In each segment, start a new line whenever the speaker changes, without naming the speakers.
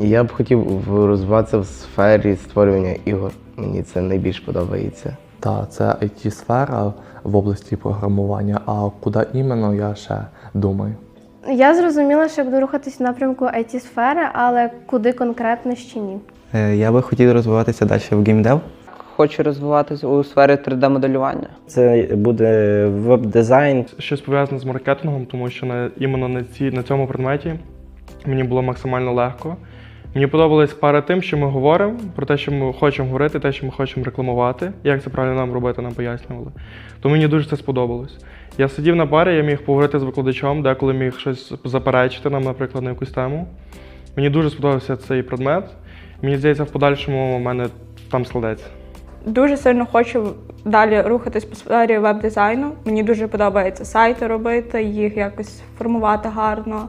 Я б хотів розвиватися в сфері створювання ігор. Мені це найбільш подобається.
Та це it сфера в області програмування, а куди іменно я ще думаю.
Я зрозуміла, що я буду рухатись в напрямку it сфери але куди конкретно ще ні.
Е, Я би хотів розвиватися далі в геймдев.
Хочу розвиватися у сфері 3D-моделювання.
Це буде веб-дизайн,
щось пов'язане з маркетингом, тому що на, іменно на, ці, на цьому предметі мені було максимально легко. Мені подобалась пара тим, що ми говоримо про те, що ми хочемо говорити, те, що ми хочемо рекламувати, як це правильно нам робити, нам пояснювали. То мені дуже це сподобалось. Я сидів на парі, я міг поговорити з викладачом, деколи міг щось заперечити нам, наприклад, на якусь тему. Мені дуже сподобався цей предмет. Мені здається, в подальшому у мене там складеться.
Дуже сильно хочу далі рухатись по сфері веб-дизайну. Мені дуже подобається сайти робити, їх якось формувати гарно.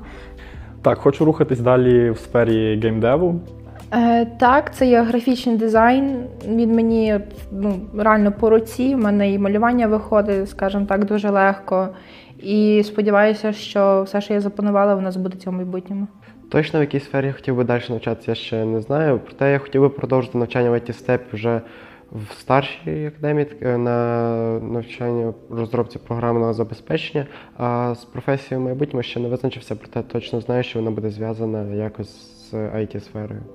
Так, хочу рухатись далі в сфері геймдеву.
Е, так, це є графічний дизайн. Він мені ну, реально по руці. У мене і малювання виходить, скажімо так, дуже легко. І сподіваюся, що все, що я запланувала, у нас буде в майбутньому.
Точно в якій сфері я хотів би далі навчатися, я ще не знаю. Проте я хотів би продовжити навчання в it степі вже в старшій академії на навчання розробці програмного забезпечення. А з професією майбутнього ще не визначився, проте точно знаю, що вона буде зв'язана якось з it сферою